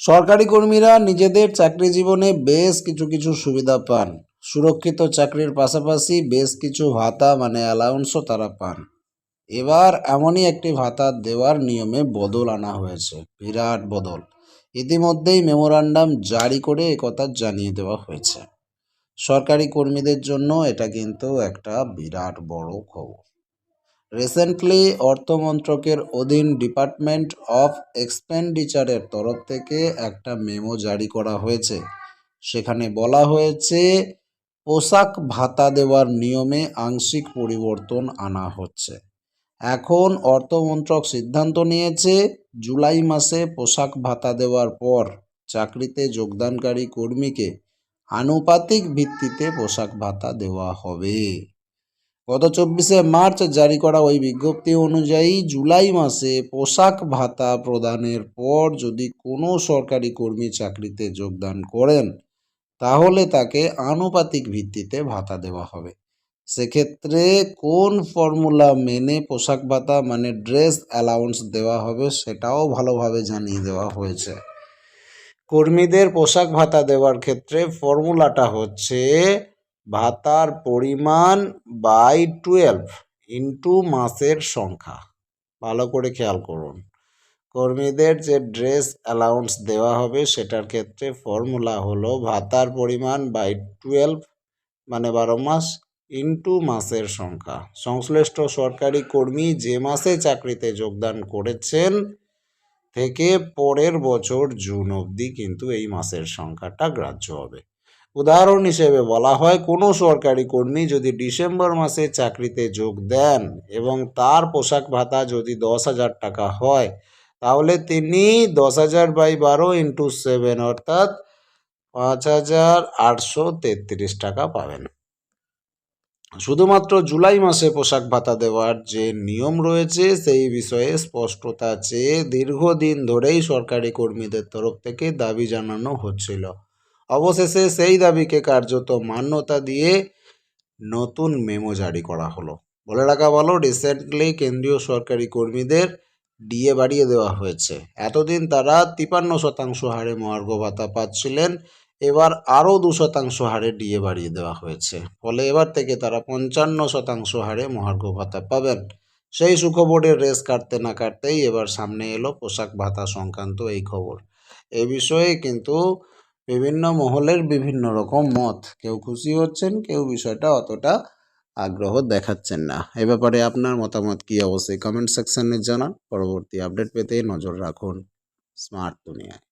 সরকারি কর্মীরা নিজেদের চাকরি জীবনে বেশ কিছু কিছু সুবিধা পান। সুরক্ষিত চাকরির পাশাপাশি বেশ কিছু ভাতা মানে অ্যালাউন্সও তারা পান। এবার এমনই একটি ভাতা দেওয়ার নিয়মে বদল আনা হয়েছে, বিরাট বদল। ইতিমধ্যেই মেমোরান্ডাম জারি করে একথা জানিয়ে দেওয়া হয়েছে। সরকারি কর্মীদের জন্য এটা কিন্তু একটা বিরাট বড় খবর। রিসেন্টলি অর্থমন্ত্রকের অধীন ডিপার্টমেন্ট অফ এক্সপেন্ডিচারের তরফ থেকে একটা মেমো জারি করা হয়েছে। সেখানে বলা হয়েছে, পোশাক ভাতা দেওয়ার নিয়মে আংশিক পরিবর্তন আনা হচ্ছে। এখন অর্থমন্ত্রক সিদ্ধান্ত নিয়েছে, জুলাই মাসে পোশাক ভাতা দেওয়ার পর চাকরিতে যোগদানকারী কর্মীকে আনুপাতিক ভিত্তিতে পোশাক ভাতা দেওয়া হবে। গত চব্বিশে মার্চ জারি করা ওই বিজ্ঞপ্তি অনুযায়ী জুলাই মাসে পোশাক ভাতা প্রদানের পর যদি কোনো সরকারি কর্মী চাকরিতে যোগদান করেন, তাহলে তাকে আনুপাতিক ভিত্তিতে ভাতা দেওয়া হবে। সেক্ষেত্রে কোন ফর্মুলা মেনে পোশাক ভাতা মানে ড্রেস অ্যালাউন্স দেওয়া হবে সেটাও ভালোভাবে জানিয়ে দেওয়া হয়েছে। কর্মীদের পোশাক ভাতা দেওয়ার ক্ষেত্রে ফর্মুলাটা হচ্ছে ভাতার পরিমাণ বাই টুয়েলভ ইন্টু মাসের সংখ্যা। ভালো করে খেয়াল করুন। কর্মীদের যে ড্রেস অ্যালাউন্স দেওয়া হবে, সেটার ক্ষেত্রে ফর্মুলা হলো ভাতার পরিমাণ বাই টুয়েলভ মানে বারো মাস ইন্টু মাসের সংখ্যা। সংশ্লিষ্ট সরকারি কর্মী যে মাসে চাকরিতে যোগদান করেছেন, থেকে পরের বছর জুন অবধি কিন্তু এই মাসের সংখ্যাটা গ্রাহ্য হবে। উদাহরণ হিসেবে বলা হয়, কোনো সরকারি কর্মী যদি ডিসেম্বর মাসে চাকরিতে যোগ দেন এবং তার পোশাক ভাতা যদি দশ হাজার টাকা হয়, তাহলে তিনি দশ হাজার বাই বারো ইন্টু সেভেন অর্থাৎ পাঁচ হাজার আটশো তেত্রিশ টাকা পাবেন। শুধুমাত্র জুলাই মাসে পোশাক ভাতা দেওয়ার যে নিয়ম রয়েছে, সেই বিষয়ে স্পষ্টতা চেয়ে দীর্ঘদিন ধরেই সরকারি কর্মীদের তরফ থেকে দাবি জানানো হচ্ছিল। অবশেষে সেই দাবিকে কার্যত মান্যতা দিয়ে নতুন মেমো জারি করা হলো। বলে রাখা ভালো রিসেন্টলি কেন্দ্রীয় সরকারি কর্মীদের ডিএ বাড়িয়ে দেওয়া হয়েছে। এতদিন তারা তিপান্ন শতাংশ হারে মহার্ঘ ভাতা পাচ্ছিলেন, এবার আরও দু শতাংশ হারে ডিএ বাড়িয়ে দেওয়া হয়েছে। ফলে এবার থেকে তারা পঞ্চান্ন শতাংশ হারে মহার্ঘ ভাতা পাবেন। সেই সুখবরের রেস কাটতে না কাটতেই এবার সামনে এলো পোশাক ভাতা সংক্রান্ত এই খবর। এ বিষয়ে কিন্তু বিভিন্ন মহলের বিভিন্ন রকম মত। কেউ খুশি হচ্ছেন, কেউ বিষয়টা অতটা আগ্রহ দেখাচ্ছেন না। এ ব্যাপারে আপনার মতামত কি? অবশ্যই কমেন্ট সেকশনে জানান। পরবর্তী আপডেট পেতে নজর রাখুন। স্মার্ট দুনিয়ায়।